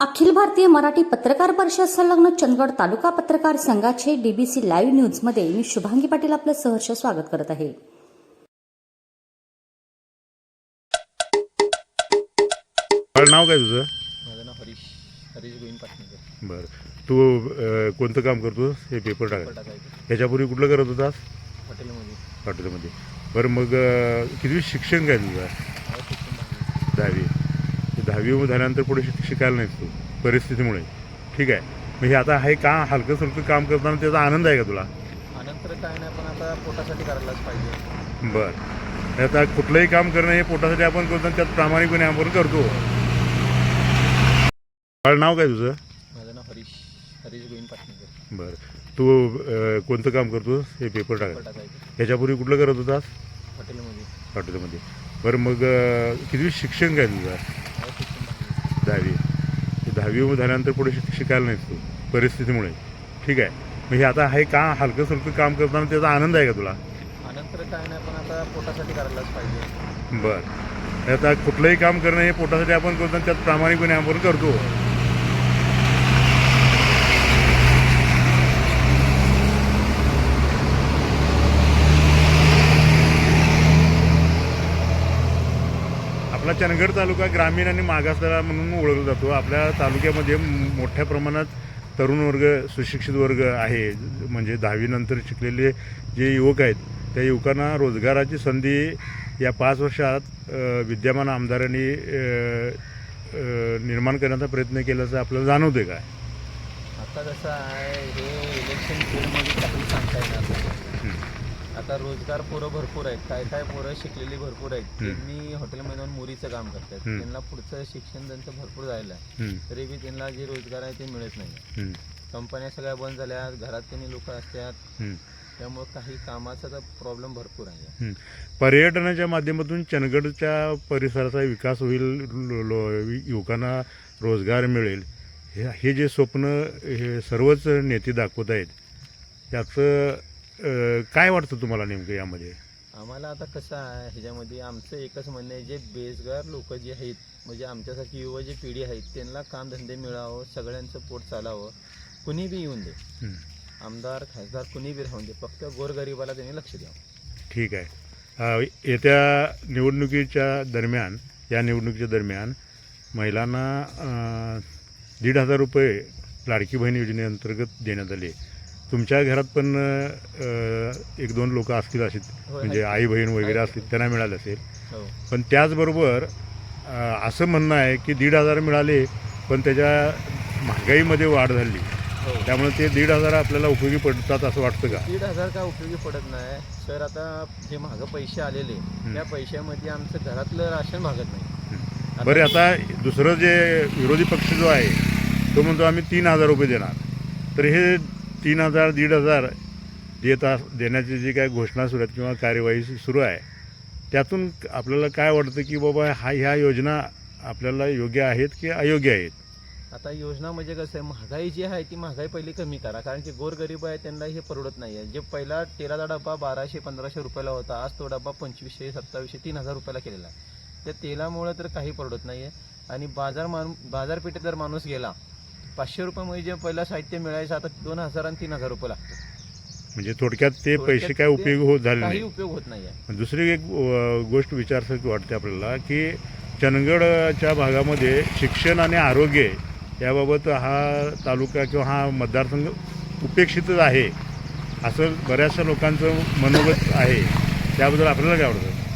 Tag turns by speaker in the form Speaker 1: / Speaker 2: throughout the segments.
Speaker 1: अखिल भारतीय मराठी पत्रकार परिषद संलग्न चंदगड तालुका पत्रकार संघाचे डीबीसी लाईव्ह न्यूजमध्ये मी शुभांगी पाटील आपलं सहर्ष स्वागत करत आहे.
Speaker 2: नाव काय तुझं?
Speaker 3: माझं नाव हरीश हरीश गोविंद पाटणेकर.
Speaker 2: बरं. तू अं, कोणतं काम करतो हे पेपर टाकायचं.
Speaker 3: टाकायचं.
Speaker 2: ह्याच्यापूर्वी कुठलं करत होतास?
Speaker 3: हॉटेलमध्ये.
Speaker 2: हॉटेलमध्ये. बरं मग अं, किती शिक्षण काय तुझं?
Speaker 3: शिक्षण
Speaker 2: दहावी. दहावी झाल्यानंतर पुढे शिक शिकायला नाहीस तू परिस्थितीमुळे. ठीक आहे. मग हे आता हे का हलकं सुलकं काम करताना त्याचा आनंद आहे का तुला?
Speaker 3: आनंद तर काय नाही पण आता पोटासाठी करायलाच पाहिजे.
Speaker 2: बरं. आता कुठलंही काम करणं हे पोटासाठी आपण करतो आणि त्यात प्रामाणिकपणे आपण करतो. बाळ नाव काय तुझं?
Speaker 3: माझं नाव हरीश हरीश गोविंद पाटणेकर.
Speaker 2: बरं. तू अं, कोणतं काम करतो हे पेपर टाकायचं
Speaker 3: टाकायचं.
Speaker 2: ह्याच्यापूर्वी कुठलं करत होतास?
Speaker 3: हॉटेलमध्ये.
Speaker 2: हॉटेलमध्ये. बरं मग अं, किती शिक्षण काय तुझं? दहावी दहावी झाल्यानंतर पुढे शिक शिकायला नाहीस तू परिस्थितीमुळे. ठीक आहे. मग हे आता हे का हलकं सुलकं काम करताना त्याचा आनंद आहे का तुला?
Speaker 3: आनंद तर काय नाही पण आता पोटासाठी करायलाच पाहिजे.
Speaker 2: बरं. आता कुठलंही काम करणं हे पोटासाठी आपण करतो आणि त्यात प्रामाणिकपणे आपण करतो आपला चंदगड तालुका ग्रामीण आणि मागासलेला म्हणून ओळखला जातो. आपल्या तालुक्यामध्ये मोठ्या प्रमाणात तरुण वर्ग सुशिक्षित वर्ग आहे. म्हणजे दहावीनंतर शिकलेले जे युवक आहेत त्या युवकांना रोजगाराची संधी या पाच वर्षात विद्यमान आमदारांनी निर्माण करण्याचा प्रयत्न केल्याचं आपल्याला जाणवते काय
Speaker 3: आता कसं आहे हे इलेक्शन सांगता येणार आता रोजगार पोरं भरपूर आहेत काय काय पोरं शिकलेली भरपूर आहेत त्यांनी हॉटेलमध्ये जाऊन मुरीचं काम करतात. त्यांना पुढचं शिक्षण त्यांचं भरपूर जायला आहे तरी बी त्यांना जे रोजगार आहे ते मिळत नाही. कंपन्या सगळ्या बंद झाल्या घरात त्यांनी लोक असतात. त्यामुळे काही कामाचा तर प्रॉब्लेम भरपूर आहे.
Speaker 2: पर्यटनाच्या माध्यमातून चंदगडच्या परिसराचा विकास होईल युवकांना रोजगार मिळेल. हे हे जे स्वप्न हे सर्वच नेते दाखवत आहेत त्याचं अ, काय वाटतं तुम्हाला नेमकं यामध्ये?
Speaker 3: आम्हाला आता कसं आहे ह्याच्यामध्ये आमचं एकच म्हणणं आहे जे बेरोजगार लोक जे आहेत म्हणजे आमच्यासारखी युवा जी पिढी आहेत त्यांना कामधंदे मिळावं सगळ्यांचं पोट चालावं कुणी बी येऊन दे. आमदार खासदार कुणी बी राहून दे फक्त गोरगरिबाला त्यांनी लक्ष द्यावं.
Speaker 2: ठीक आहे. अ, येत्या निवडणुकीच्या दरम्यान या निवडणुकीच्या दरम्यान महिलांना अ, दीड हजार रुपये लाडकी बहीण योजनेअंतर्गत देण्यात आले. तुमच्या घरात पण अ, एक दोन लोक असतील असे म्हणजे. आई बहीण वगैरे. असतील त्यांना मिळाले असेल.
Speaker 3: हो.
Speaker 2: पण त्याचबरोबर अ, असं म्हणणं आहे की दीड हजार मिळाले पण त्याच्या महागाईमध्ये वाढ झाली.
Speaker 3: हो.
Speaker 2: त्यामुळे ते दीड हजार आपल्याला उपयोगी पडतात असं वाटतं का?
Speaker 3: दीड हजार काय उपयोगी पडत नाही? सर आता जे महाग पैसे आलेले त्या पैशामध्ये आमचं घरातलं राशन भागत नाही.
Speaker 2: बरं आता दुसरं जे विरोधी पक्ष जो आहे तो म्हणतो आम्ही तीन हजार रुपये देणार. तर हे तीन हजार दीड हजार देत देण्याची जी काय घोषणा सुरू आहेत किंवा कार्यवाही सुरू आहे त्यातून आपल्याला काय वाटतं की बाबा हा ह्या योजना आपल्याला योग्य आहेत की अयोग्य आहेत?
Speaker 3: आता योजना म्हणजे कसं आहे महागाई जी आहे ती महागाई पहिली कमी करा कारण की गोरगरीब आहे त्यांना हे परवडत नाही आहे. जे पहिला तेलाचा डब्बा बाराशे पंधराशे रुपयाला होता आज तो डब्बा पंचवीसशे सत्तावीसशे तीन हजार रुपयाला केलेला आहे. त्या तेलामुळे तर काही परवडत नाही आहे आणि बाजार मान बाजारपेठेत जर माणूस गेला पाचशे रुपयामध्ये जे पहिला साहित्य मिळायचं आता दोन हजार आणि तीन हजार रुपये लागतं
Speaker 2: म्हणजे थोडक्यात ते पैसे काय उपयोग होत झाले
Speaker 3: काही
Speaker 2: नाही.
Speaker 3: उपयोग होत नाही आहे
Speaker 2: दुसरी एक अ, गोष्ट विचारसारखी वाटते आपल्याला की चंदगडच्या भागामध्ये शिक्षण आणि आरोग्य याबाबत हा तालुका किंवा हा मतदारसंघ उपेक्षितच आहे असं बऱ्याचशा लोकांचं मनोगत आहे. त्याबद्दल आपल्याला काय वाटतं?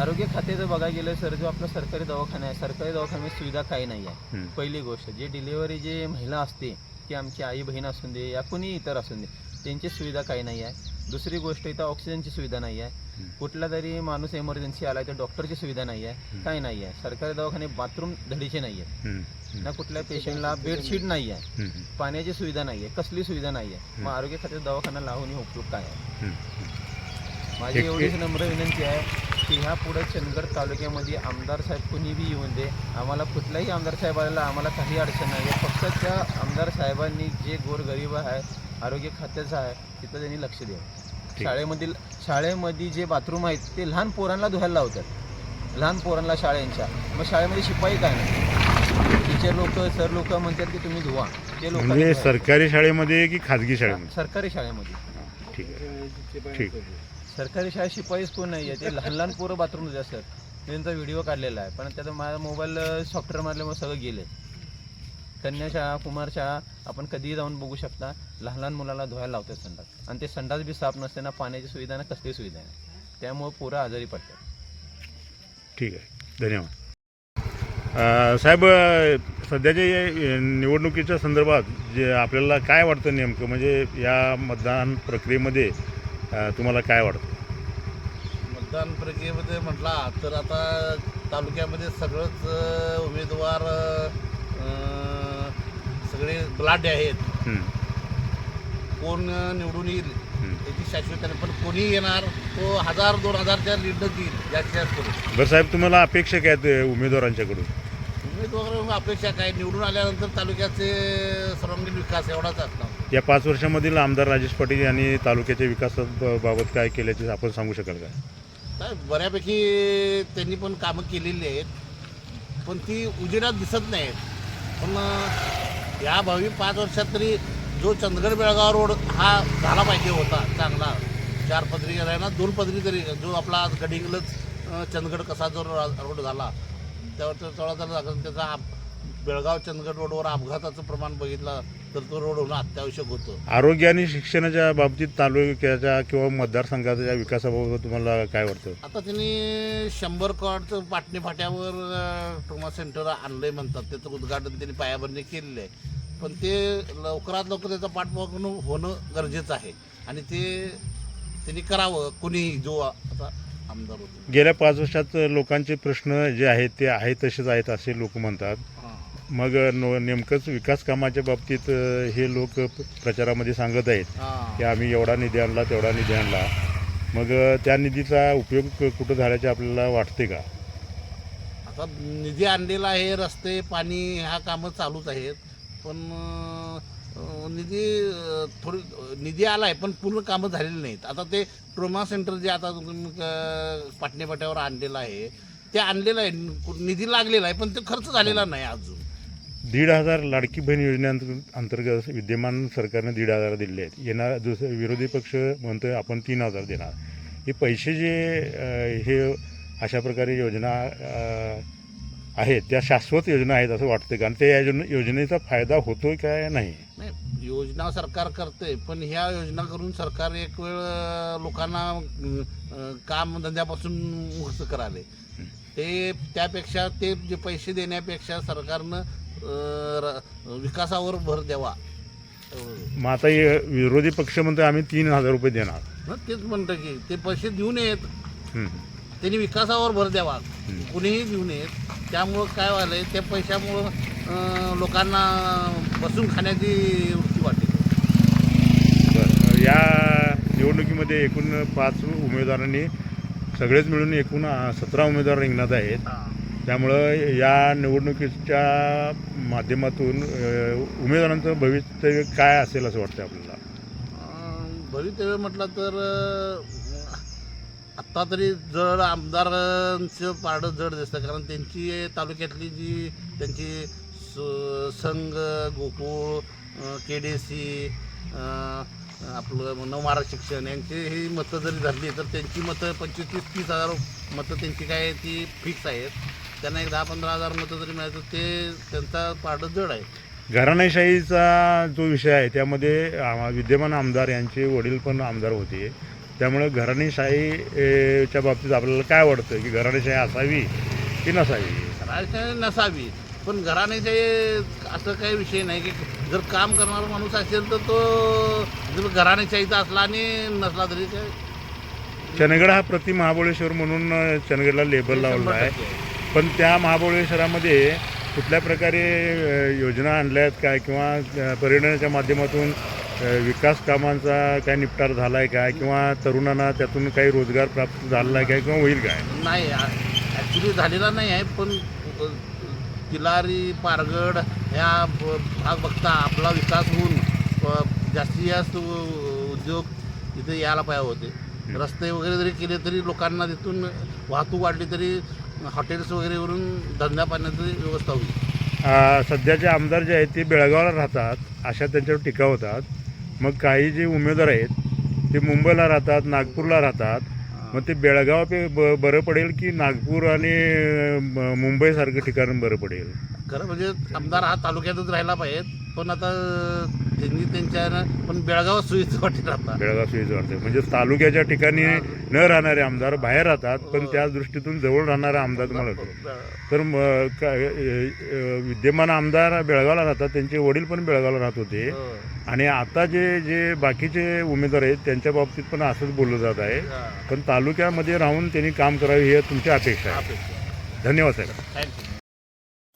Speaker 3: आरोग्य खात्याचं बघायला गेलं सर जो आपला सरकारी दवाखाना आहे सरकारी दवाखान्यात सुविधा काही नाही आहे. पहिली गोष्ट जे डिलिव्हरी जे महिला असते की आमची आई बहीण असून दे या कुणी इतर असून दे त्यांची सुविधा काही नाही आहे. दुसरी गोष्ट इथं ऑक्सिजनची सुविधा नाही आहे. कुठला तरी माणूस एमर्जन्सी आला तर डॉक्टरची सुविधा नाही आहे. काही नाही आहे. सरकारी दवाखाने बाथरूम धडीचे नाही आहेत. ना कुठल्या पेशंटला बेडशीट नाही आहे. पाण्याची सुविधा नाही आहे. कसली सुविधा नाही आहे. मग आरोग्य खात्याचा दवाखाना लावून हे उपयोग काय आहे. माझी एवढीच नम्र विनंती आहे. की ह्या पुढे चंदगड तालुक्यामध्ये आमदार साहेब कुणी बी येऊन दे. आम्हाला कुठल्याही आमदार साहेब आलेला आम्हाला काही अडचण नाही. आहे फक्त त्या आमदार साहेबांनी जे गोरगरीब आहे आरोग्य खात्याचं आहे तिथं त्यांनी लक्ष द्यावं. शाळेमधील शाळेमध्ये जे बाथरूम आहेत ते लहान पोरांना धुवायला लावतात. लहान पोरांना शाळेंच्या. मग शाळेमध्ये शिपाई काय नाही. टीचर लोक सर लोक म्हणतात की तुम्ही धुवा. ते लोक
Speaker 2: म्हणजे सरकारी शाळेमध्ये की खाजगी शाळेमध्ये?
Speaker 3: सरकारी शाळेमध्ये.
Speaker 2: ठीक आहे. ठीक.
Speaker 3: सरकारी शाळेत शिपाईच कोण नाही आहे ते लहान लहान पोरं बाथरूम सर त्यांचा व्हिडिओ काढलेला आहे. पण त्याचा माझा मोबाईल सॉफ्टवेअर मारल्यामुळे सगळं गेले कन्या शाळा कुमार शाळा आपण कधीही जाऊन बघू शकता. लहान लहान मुलाला धुवायला लावतात संडास. आणि ते संडास बी साफ नसते ना पाण्याची सुविधा ना कसली सुविधा नाही. त्यामुळे पोरं आजारी पडतात.
Speaker 2: ठीक आहे. धन्यवाद. साहेब सध्याच्या निवडणुकीच्या संदर्भात जे आपल्याला काय वाटतं नेमकं? म्हणजे या मतदान प्रक्रियेमध्ये तुम्हाला काय वाटतं?
Speaker 4: मतदान प्रक्रियेमध्ये म्हटला तर आता तालुक्यामध्ये सगळंच उमेदवार अ, सगळे बलाढ्य आहेत.
Speaker 2: हं,
Speaker 4: कोण निवडून येईल
Speaker 2: हं.
Speaker 4: याची शाश्वत नाही पण कोणी येणार तो हजार दोन हजारच्या लीड देईल जास्त जास्त करून
Speaker 2: बरं साहेब तुम्हाला अपेक्षा काय आहेत उमेदवारांच्याकडून?
Speaker 4: उमेदवार अपेक्षा काय? निवडून आल्यानंतर तालुक्याचे सर्वांगीण विकास एवढाच असणार.
Speaker 2: या पाच वर्षामधील आमदार राजेश पाटील यांनी तालुक्याच्या विकासाबाबत काय केल्याचे आपण सांगू शकाल का?
Speaker 4: काय बऱ्यापैकी त्यांनी पण कामं केलेली आहेत. पण ती उजेडात दिसत नाहीत. पण या भावी पाच वर्षात तरी जो चंदगड बेळगाव रोड हा झाला पाहिजे होता चांगला चार पदरी आहे ना दोन पदरी तरी जो आपला गडिंगलच चंदगड कसा जो रोड झाला त्यावर तो तेवढा जर लागला त्याचा आप- बेळगाव चंदगड रोडवर अपघाताचं प्रमाण बघितलं तर तो रोड होणं अत्यावश्यक होतं.
Speaker 2: आरोग्य आणि शिक्षणाच्या बाबतीत तालुक्याच्या किंवा मतदारसंघाच्या विकासाबाबत तुम्हाला काय वाटतं?
Speaker 4: आता त्यांनी शंभर कॉडचं पाटणी फाट्यावर ट्रोमा सेंटर आणलंय म्हणतात. त्याचं उद्घाटन त्यांनी पायाभरणी केलेलं आहे. पण ते लवकरात लवकर त्याचा पाठपुरावा होणं गरजेचं आहे. आणि ते त्यांनी करावं कुणीही जो आता आमदार होतो.
Speaker 2: गेल्या पाच वर्षात लोकांचे प्रश्न जे आहेत ते आहेत तसेच आहेत असे लोक म्हणतात. मग नो नेमकंच विकास कामाच्या बाबतीत अ, हे लोक प्रचारामध्ये सांगत आहेत की आम्ही एवढा निधी आणला तेवढा निधी आणला. मग अ, त्या निधीचा उपयोग क- कुठं झाल्याचे आपल्याला वाटते का?
Speaker 4: आता निधी आणलेला आहे रस्ते पाणी ह्या कामं चालूच आहेत. पण अं, निधी थोडी निधी आला आहे पण पूर्ण कामं झालेली नाहीत. आता ते ट्रोमा सेंटर जे आता पाटणेपाट्यावर आणलेलं आहे ते आणलेलं आहे. निधी लागलेला आहे पण ते खर्च झालेला नाही अजून.
Speaker 2: दीड हजार लाडकी बहीण योजनेअंतर्गत अंतर्गत विद्यमान सरकारने दीड हजार दिले आहेत. येणार दुसरे विरोधी पक्ष म्हणतोय आपण तीन हजार देणार. हे पैसे जे हे अशा प्रकारे योजना आहेत त्या शाश्वत योजना आहेत असं वाटतं का आणि त्या योजने योजनेचा फायदा होतोय काय नाही?
Speaker 4: नाही योजना सरकार करते पण ह्या योजना करून सरकार एक वेळ लोकांना काम धंद्यापासून मुक्त कराले ते त्यापेक्षा ते जे पैसे देण्यापेक्षा सरकारनं विकासावर भर द्यावा.
Speaker 2: मग आता विरोधी पक्ष म्हणतोय आम्ही तीन हजार रुपये देणार.
Speaker 4: तेच म्हणतं की ते पैसे देऊ नयेत. त्यांनी विकासावर भर द्यावा. कुणीही देऊ नयेत त्यामुळं काय व्हायलंय त्या पैशामुळं लोकांना बसून खाण्याची वृत्ती वाटते
Speaker 2: बरं. या निवडणुकीमध्ये एकूण पाच उमेदवारांनी सगळेच मिळून एकूण सतरा उमेदवार रिंगणात आहेत. त्यामुळं या निवडणुकीच्या माध्यमातून उमेदवारांचं भवितव्य काय असेल असं वाटतं आपल्याला?
Speaker 4: भवितव्य म्हटलं तर आत्ता तरी जड आमदारांचं पारडं जड दिसतं कारण त्यांची तालुक्यातली जी त्यांची स- संघ गोकुळ के डी सी आपलं नवमारा शिक्षण यांची ही मतं जरी धरली तर त्यांची मतं पंचवीस तीस तीस हजार मतं त्यांची काय ती फिक्स आहेत. त्यांना एक दहा पंधरा हजार मतं जरी मिळायचं ते त्यांचा पारडं जड आहे.
Speaker 2: घराणेशाहीचा जो विषय आहे त्यामध्ये विद्यमान आमदार यांचे वडील पण आमदार होते. त्यामुळं घराणेशाही ए, च्या बाबतीत आपल्याला काय वाटतं की घराणेशाही असावी की नसावी?
Speaker 4: घराण्याशाही नसावी. पण घराण्याचे असं काही विषय नाही की जर काम करणारा माणूस असेल तर तो जर घराण्याशाहीचा असला आणि नसला तरी काय?
Speaker 2: चंदगड हा प्रति महाबळेश्वर म्हणून अ, चंदगडला लेबल लावलं आहे. पण त्या महाबळेश्वरामध्ये कुठल्या प्रकारे योजना आणल्या आहेत काय किंवा पर्यटनाच्या माध्यमातून विकास कामांचा काय निपटार झाला आहे काय किंवा तरुणांना त्यातून काही रोजगार प्राप्त झालेला आहे काय किंवा होईल काय
Speaker 4: नाही ॲक्च्युली झालेला नाही आहे पण अ, तिलारी पारगड ह्या भाग बघता आपला विकास होऊन जास्तीत जास्त उद्योग इथे यायला पाहिजे होते. रस्ते वगैरे जरी केले तरी लोकांना तिथून वाहतूक वाढली तरी हॉटेल्स वगैरेवरून धंदा पाण्याची व्यवस्था होईल.
Speaker 2: सध्याचे आमदार जे आहेत ते बेळगावला राहतात अशा त्यांच्यावर टीका होतात. मग काही जे उमेदवार आहेत ते मुंबईला राहतात नागपूरला राहतात. मग ते बेळगाव पे ब बरं पडेल की नागपूर आणि मुंबईसारखं ठिकाण बरं पडेल?
Speaker 4: खरं म्हणजे आमदार हा तालुक्यातच राहिला पाहिजे. पण आता त्यांनी त्यांच्या पण बेळगाव सोयीचं वाटेल आता.
Speaker 2: बेळगाव सुईचं वाटतं म्हणजे तालुक्याच्या ठिकाणी न राहणारे आमदार बाहेर राहतात पण त्या दृष्टीतून जवळ राहणारा आमदार तुम्हाला वाटतो तर म- का- अ- अ- विद्यमान आमदार बेळगावला राहतात त्यांचे वडील पण बेळगावला राहत होते.
Speaker 4: हो.
Speaker 2: आणि आता जे जे बाकीचे उमेदवार आहेत त्यांच्या बाबतीत पण असंच बोललं जात आहे.
Speaker 4: हा.
Speaker 2: पण तालुक्यामध्ये राहून त्यांनी काम करावे ही तुमची अपेक्षा आहे. धन्यवाद साहेब.
Speaker 4: थँक्यू